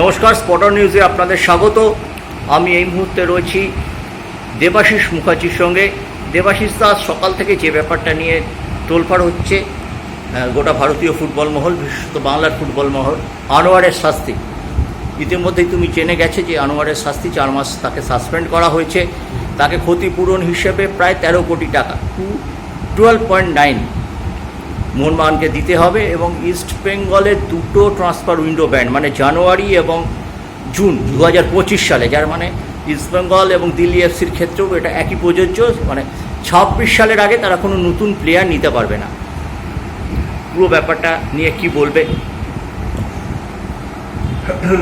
নমস্কার স্পটার নিউজে আপনাদের স্বাগত। আমি এই মুহূর্তে রয়েছি দেবাশিস মুখার্জির সঙ্গে। দেবাশিস দাস সকাল থেকে যে ব্যাপারটা নিয়ে তোলপাড় হচ্ছে গোটা ভারতীয় ফুটবল মহল, বিশেষত বাংলার ফুটবল মহল, আনোয়ারের শাস্তি। ইতিমধ্যেই তুমি জেনে গেছে যে আনোয়ারের শাস্তি চার মাস তাকে সাসপেন্ড করা হয়েছে। তাকে ক্ষতিপূরণ হিসেবে প্রায় তেরো কোটি টাকা, টু, টুয়েলভ পয়েন্ট নাইন মোহনবাগানকে দিতে হবে এবং ইস্ট বেঙ্গলের দুটো ট্রান্সফার উইন্ডো ব্যান্ড মানে জানুয়ারি এবং জুন দু হাজার পঁচিশ সালে, যার মানে ইস্ট বেঙ্গল এবং দিল্লি এফসির ক্ষেত্রেও এটা একই প্রযোজ্য মানে ছাব্বিশ সালের আগে তারা কোনো নতুন প্লেয়ার নিতে পারবে না। পুরো ব্যাপারটা নিয়ে কি বলবে?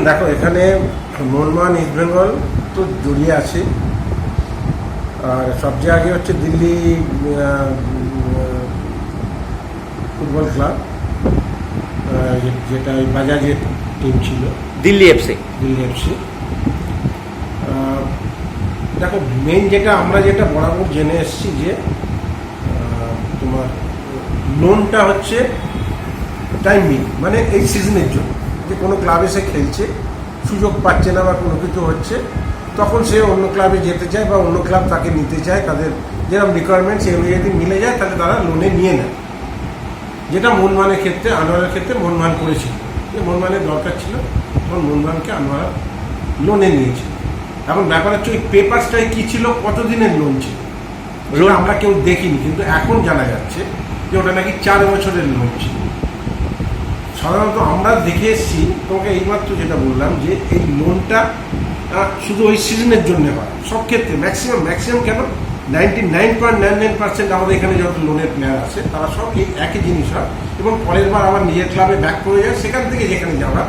দেখো, এখানে মোহনবাগান, ইস্ট বেঙ্গল তো জড়িয়ে আছে। আর সবচেয়ে আগে হচ্ছে দিল্লি ফুটবল ক্লাব যেটা ওই বাজাজের টিম ছিল। দিল্লি এফসি। দিল্লি এফসি। দেখো মেন যেটা আমরা যেটা বরাবর জেনে এসেছি যে তোমার লোনটা হচ্ছে টাইমিং মানে এই সিজনের জন্য। যে কোনো ক্লাবে সে খেলছে সুযোগ পাচ্ছে না বা কোনো কিছু হচ্ছে তখন সে অন্য ক্লাবে যেতে চায় বা অন্য ক্লাব তাকে নিতে চায় তাদের যেরকম রিকোয়ারমেন্ট সেই অনুযায়ী যদি মিলে যায় তাহলে তারা লোনে নিয়ে নেয়। যেটা মনমানের ক্ষেত্রে আনোয়ারের ক্ষেত্রে মনমান করেছিল। যে মনমানের দরকার ছিল তখন মনমানকে আনোয়ার লোনে নিয়েছিল। এখন ব্যাপার হচ্ছে ওই পেপারসটাই কী ছিল কতদিনের লোন ছিল? ওটা আমরা কেউ দেখিনি কিন্তু এখন জানা যাচ্ছে যে ওটা নাকি চার বছরের লোন ছিল। সাধারণত আমরা দেখে এসেছি তোমাকে এইমাত্র যেটা বললাম যে এই লোনটা শুধু ওই সিজনের জন্য হয় সব ক্ষেত্রে ম্যাক্সিমাম ম্যাক্সিমাম কেন ninety nine point nine nine percent আমাদের এখানে যত লোনের প্লেয়ার আছে তারা সব এই একই জিনিস হয়। এবং পরের বার আবার নিজের ক্লাবে ব্যাক করে যায় সেখান থেকে যেখানে যাওয়া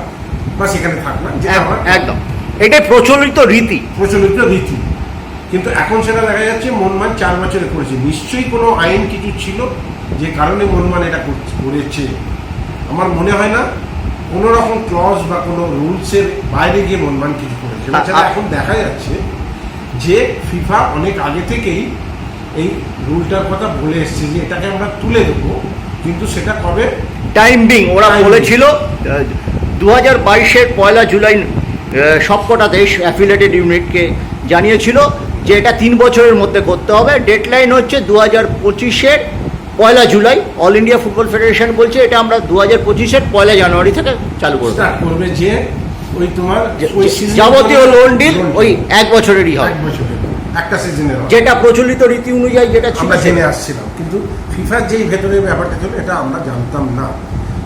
বা সেখানে আমার একদম এটাই প্রচলিত রীতি। প্রচলিত রীতি। কিন্তু এখন সেটা দেখা যাচ্ছে মনমান চার বছরে করেছে। নিশ্চয়ই কোনো আইন কিছু ছিল যে কারণে মনমান এটা করছে- আমার মনে হয় না কোনো রকম ক্লজ বা কোনো রুলসের বাইরে গিয়ে মনমান কিছু করেছে। এখন দেখা যাচ্ছে যে ফিফা অনেক আগে থেকেই এই রুলটার কথা বলে এসছে যে এটাকে আমরা তুলে দেবো কিন্তু সেটা কবে? টাইম বিং ওরা বলেছিল দু হাজার বাইশের পয়লা জুলাই সবকটা দেশ অ্যাফিলেটেড ইউনিটকে জানিয়েছিল যে এটা তিন বছরের মধ্যে করতে হবে। ডেডলাইন হচ্ছে দু হাজার পঁচিশের পয়লা July. All India Football Federation বলছে এটা আমরা দু হাজার পঁচিশের পয়লা জানুয়ারি থেকে চালু করব। করবে যে ওই তোমার ওই যাবতীয় লোন ডিল ওই এক বছরেরই হবে এক বছরের। একটা সিজনের যেটা প্রচলিত রীতি অনুযায়ী যেটা আমরা জেনে আসছিলাম। কিন্তু ফিফার যেই ভেতরের ব্যাপারটা ছিল এটা আমরা জানতাম না।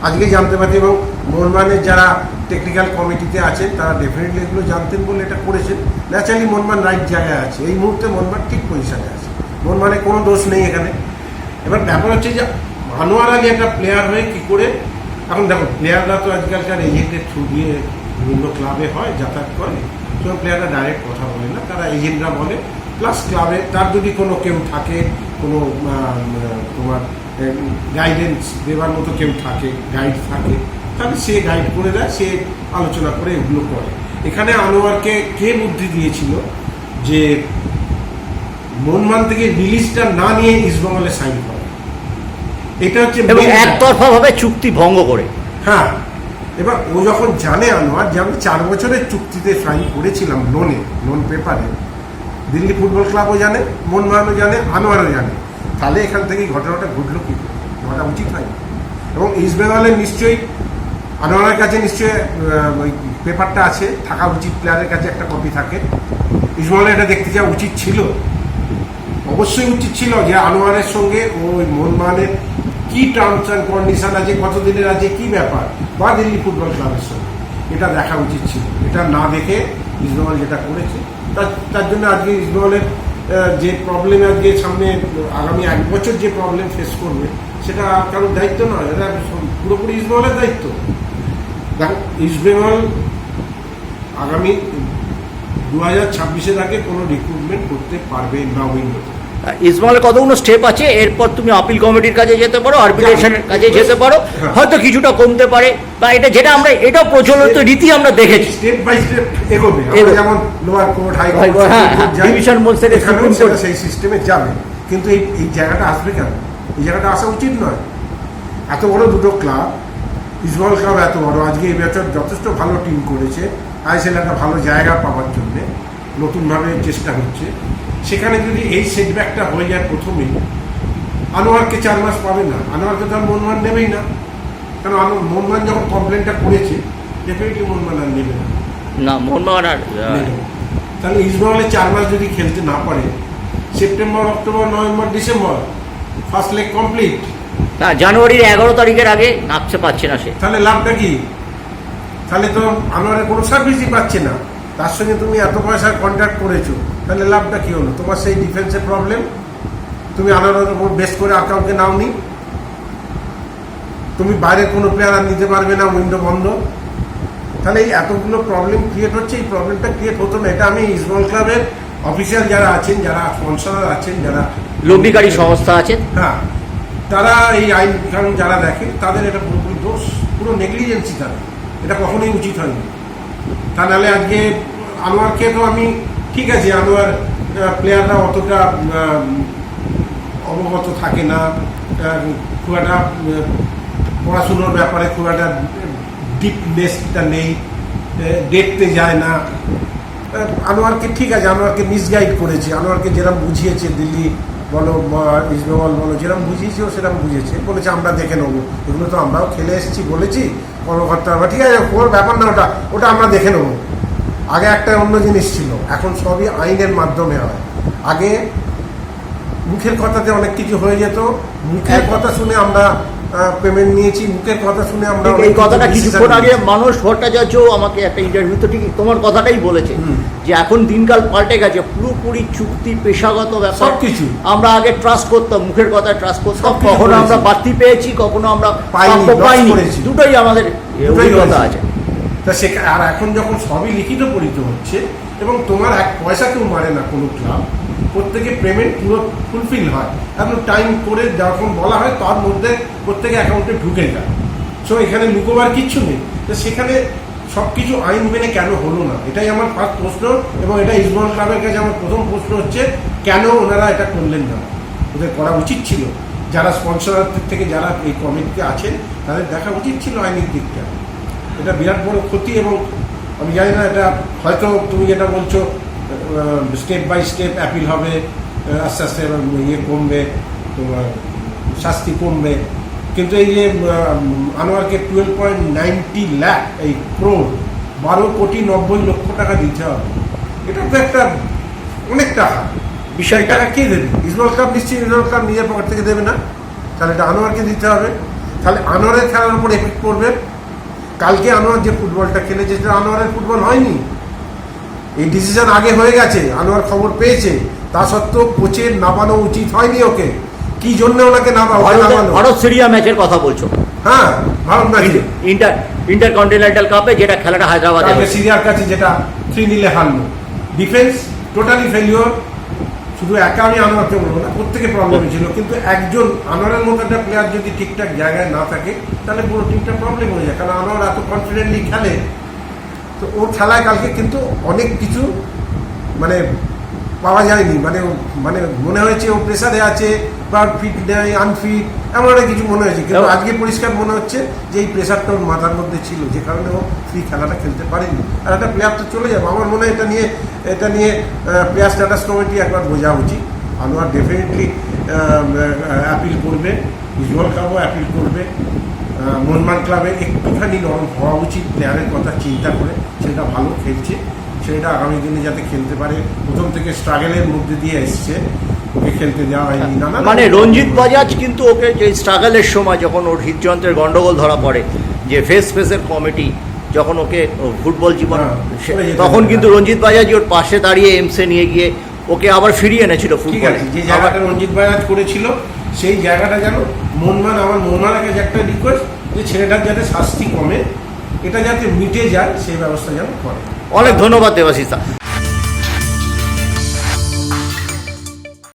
আজকে জানতে পারছি এবং মোহনবানের যারা টেকনিক্যাল কমিটিতে আছেন তারা ডেফিনেটলি এগুলো জানতেন বলে এটা করেছেন। ন্যাচারালি মনমান রাইট জায়গায় আছে। এই মুহূর্তে মনমান ঠিক পজিশনে আছে। মনমানে কোনো দোষ নেই এখানে। এবার ব্যাপার হচ্ছে যে আনোয়ার আলী একটা প্লেয়ার হয়ে কি করে এখন দেখো প্লেয়াররা তো আজকালকার এজেন্টের থ্রু দিয়ে বিভিন্ন ক্লাবে হয় যাতায়াত করে। তো প্লেয়াররা ডাইরেক্ট কথা বলে না তারা এজেন্টরা বলে। প্লাস ক্লাবে তার যদি কোনো কেউ থাকে কোনো তোমার গাইডেন্স দেওয়ার মতো কেউ থাকে গাইড থাকে তাহলে সে গাইড করে দেয় সে আলোচনা করে এগুলো করে। এখানে আনোয়ারকে কে বুদ্ধি দিয়েছিল? যে মনমান থেকে রিলিজটা না নিয়ে ইস্টবেঙ্গলে সাইন করে। এটা হচ্ছে এবং main- একতরফা ভাবে চুক্তি ভঙ্গ করে। হ্যাঁ। এবার ও যখন জানে আনোয়ার যে আমি চার বছরের চুক্তিতে সাইন করেছিলাম লোনে লোন পেপারে দিল্লি ফুটবল ক্লাবও জানে মোহনবাগানও জানে, আনোয়ারও জানে। তাহলে এখান থেকে ঘটনাটা ঘটলো কি? করে? ঘটা উচিত হয় এবং ইস্ট বেঙ্গলের নিশ্চয়ই, আনোয়ারের কাছে নিশ্চয়ই ওই পেপারটা আছে, থাকা উচিত প্লেয়ারের কাছে একটা কপি থাকে। ইস্ট বেঙ্গলের এটা দেখতে যাওয়া উচিত ছিল। অবশ্যই উচিত ছিল যে আনোয়ারের সঙ্গে ওই মোহনবাগানের কি টার্মস অ্যান্ড কন্ডিশন আছে, কতদিনের আছে, কি ব্যাপার? বা দিল্লি ফুটবল ক্লাবের সঙ্গে। এটা দেখা উচিত ছিল। এটা না দেখে ইস্টবেঙ্গল যেটা করেছে, তার তার জন্য আজকে ইস্টবেঙ্গলের যে প্রবলেম আজকে সামনে, আগামী এক বছর যে প্রবলেম ফেস করবে, সেটা কারোর দায়িত্ব নয়। এটা পুরোপুরি ইস্টবেঙ্গলের দায়িত্ব। দেখো ইস্টবেঙ্গল আগামী দু হাজার ছাব্বিশের আগে কোনো রিক্রুটমেন্ট করতে পারবে না উইন্ডোতে। ইসমাইলের কতগুলো স্টেপ আছে এরপর তুমি আপিল কমিটির কাছে যেতে পারো আর্বিট্রেশনের কাছে যেতে পারো হ্যাঁ। হয়তো কিছুটা কমতে পারে বা এটা যেটা আমরা এটা প্রচলিত রীতি আমরা দেখেছি। স্টেপ বাই স্টেপ এগোবে আমরা যেমন লোয়ার কোর্ট হাই হ্যাঁ, division থেকে এখানেও Supreme সেই সিস্টেমে যাবে কিন্তু এই এই জায়গাটা আসবে কেন? এই জায়গাটা আসা উচিত নয়। এত বড় দুটো ক্লাব ইসবল ক্লাব এত বড় আজকে এই বছর যথেষ্ট ভালো টিম করেছে আইএসএল একটা ভালো জায়গা পাওয়ার জন্য নতুনভাবে চেষ্টা হচ্ছে। সেখানে যদি এই সেটব্যাকটা হয়ে যায় প্রথমেই আনোয়ারকে চার মাস পাবে না। আনোয়ারকে তো আর মনমান নেবেই না। কারণ আনো- মনমান যখন কমপ্লেনটা করেছে ডেফিনেটলি মনমান আর নেবে না। না মোহনবাগান আর তাহলে ইস্টবেঙ্গলে চার মাস যদি খেলতে না পারে September October November December first leg complete না জানুয়ারির এগারো তারিখের আগে নামতে পারছে না সে। তাহলে লাভটা কি? তাহলে তো আনোয়ারের কোনো সার্ভিসই পাচ্ছে না। তার সঙ্গে তুমি এত পয়সার কন্ট্যাক্ট করেছ। তাহলে লাভটা কী হলো? তোমার সেই ডিফেন্সের প্রবলেম তুমি আনোয়ারের উপর বেস করে আর কাউকে নাওনি? তুমি বাইরের কোনো প্লেয়ার আর নিতে পারবে না উইন্ডো বন্ধ। তাহলে এই এতগুলো প্রবলেম ক্রিয়েট হচ্ছে এই প্রবলেমটা ক্রিয়েট হতো না। এটা আমি ইসবল ক্লাবের অফিসিয়াল যারা আছেন যারা স্পন্সর আছেন যারা লব্ধিকারী সংস্থা আছেন হ্যাঁ তারা এই আইন কানুন যারা দেখে তাদের এটা পুরোপুরি দোষ পুরো নেগলিজেন্সি তাদের। এটা কখনোই উচিত হয়নি। তা নাহলে আজকে আনোয়ারকে তো আমি ঠিক আছে, আনোয়ার প্লেয়াররা অতটা অবগত থাকে না। খুব একটা পড়াশুনোর ব্যাপারে খুব একটা ডিপনেসটা নেই দেখতে যায় না। আনোয়ারকে ঠিক আছে, আনোয়ারকে মিসগাইড করেছে। আনোয়ারকে যেরকম বুঝিয়েছে দিল্লি, বলো ইস্টবেঙ্গল বলো যেরকম বুঝিয়েছে ও সেরকম বুঝিয়েছে। বলেছে, আমরা দেখে নেব। এগুলো তো আমরাও খেলে এসেছি, বলেছি কর্মকর্তা আমরা ঠিক আছে, ওর ব্যাপার না, ওটা ওটা আমরা দেখে নেব। আগে একটা অন্য জিনিস ছিল। এখন সবই আইনের মাধ্যমে হয়। আগে মুখের কথাতে অনেক কিছু হয়ে যেত। মুখের কথা শুনে আমরা পেমেন্ট নিয়েছি। মুখের কথা শুনে আমরা এই কথাটা কিছুক্ষণ আগে মানুষ ভট্টাচার্য আমাকে একটা ইন্টারভিউতে ঠিক তোমার কথাটাই বলেছে যে এখন দিনকাল পাল্টে গেছে পুরোপুরি চুক্তি পেশাগত ব্যাপার। সবকিছু। আমরা আগে ট্রাস্ট করতাম মুখের কথায় ট্রাস্ট করতাম। কখনো আমরা বাড়তি পেয়েছি কখনো আমরা পাইনি। দুটোই আমাদের অভিজ্ঞতা আছে। তা সে আর এখন যখন সবই লিখিত পরিত হচ্ছে, এবং তোমার এক পয়সা কেউ মারে না কোনো ক্লাব, প্রত্যেকে পেমেন্ট পুরো ফুলফিল হয়। এখন টাইম করে যখন বলা হয়, তার মধ্যে প্রত্যেকে অ্যাকাউন্টে ঢুকে যায়। সো এখানে লুকোবার কিচ্ছু নেই। তো সেখানে সব কিছু আইন মেনে কেন হলো না? এটাই আমার ফার্স্ট প্রশ্ন, এবং এটা ইসবল ক্লাবের কাছে আমার প্রথম প্রশ্ন হচ্ছে, কেন ওনারা এটা করলেন না? ওদের করা উচিত ছিল। যারা স্পন্সর থেকে, যারা এই কমিটিতে আছেন, তাদের দেখা উচিত ছিল আইনের দিকটা। এটা বিরাট বড় ক্ষতি এবং আমি জানি না এটা হয়তো তুমি যেটা বলছো স্টেপ বাই স্টেপ অ্যাপিল হবে আস্তে আস্তে ইয়ে কমবে তোমার শাস্তি কমবে। কিন্তু এই যে আনোয়ারকে টুয়েলভ পয়েন্ট নাইনটি ল্যাক এই ক্রোড বারো কোটি নব্বই লক্ষ টাকা দিতে হবে। এটা তো একটা অনেক টাকা বিষয়টা টাকা কে দেবে? ইসবল ক্লাব নিশ্চয়ই ইসবল ক্লাব নিজের পকেট থেকে দেবে না। তাহলে এটা আনোয়ারকে দিতে হবে। তাহলে আনোয়ারের খেলার উপর এফেক্ট পড়বে। কালকে আনোয়ার যে ফুটবলটা খেলেছে সেটা আনোয়ারের ফুটবল হয়নি। এই ডিসিশন আগে হয়ে গেছে আনোয়ার খবর পেয়েছে। তা সত্ত্বেও কোচের নামানো উচিত হয়নি ওকে। কি জন্য ওনাকে নামানো ভারত সিরিয়া ম্যাচের কথা বলছো। হ্যাঁ ভারত ম্যাচে। ইন্টার ইন্টার কন্টিনেন্টাল কাপে যেটা খেলাটা হায়দ্রাবাদে সিরিয়ার কাছে যেটা থ্রি নিলে হারলো। ডিফেন্স টোটালি ফেলিওর শুধু একা আমি আনোয়ারকে বলব না প্রত্যেকে প্রবলেম ছিল কিন্তু একজন আনোয়ারের মতো একটা প্লেয়ার যদি ঠিকঠাক জায়গায় না থাকে তাহলে পুরো টিমটা প্রবলেম হয়ে যায়। কারণ আনোয়ার এত কনফিডেন্টলি খেলে তো ওর খেলায় কালকে কিন্তু অনেক কিছু মানে পাওয়া যায়নি। মানে মানে মনে হয়েছে ও প্রেসারে আছে ফিট আনফিট এমন অনেক কিছু মনে হয়েছে। কিন্তু আজকে পরিষ্কার মনে হচ্ছে যে এই ওর মাথার মধ্যে ছিল যে কারণে ও ফ্রি খেলাটা খেলতে পারেনি। আর একটা প্লেয়ার তো চলে যাবে। আমার মনে হয় এটা নিয়ে এটা নিয়ে প্লেয়ার স্ট্যাটাস কমিটি একবার বোঝা উচিত। আনোয়ার ডেফিনেটলি অ্যাপিল করবে উজ্জ্বল ক্লাবও অ্যাপিল করবে। মোহনবাগান ক্লাবে একটুখানি নরম হওয়া উচিত প্লেয়ারের কথা চিন্তা করে। সেটা ভালো খেলছে। সেটা আগামী দিনে যাতে খেলতে পারে প্রথম থেকে স্ট্রাগলের মধ্যে দিয়ে এসছে। খেলতে দেওয়া হয়নি। মানে রঞ্জিত বাজাজ কিন্তু ওকে যে স্ট্রাগলের সময় যখন ওর হৃদযন্ত্রের গন্ডগোল ধরা পড়ে যে ফেস ফেসের কমিটি যখন ওকে ফুটবল জীবন হ্যাঁ, তখন কিন্তু রঞ্জিত বাজাজ ওর পাশে দাঁড়িয়ে এমসে নিয়ে গিয়ে ওকে আবার ফিরিয়ে এনেছিল ফুটবলে যে জায়গাটা রঞ্জিত বাজাজ করেছিল সেই জায়গাটা যেন মনমান আমার মোহনমানের কাছে একটা রিকোয়েস্ট যে ছেলেটার যাতে শাস্তি কমে এটা যাতে মিটে যায় সেই ব্যবস্থা যেন করে। অনেক ধন্যবাদ দেবাশিস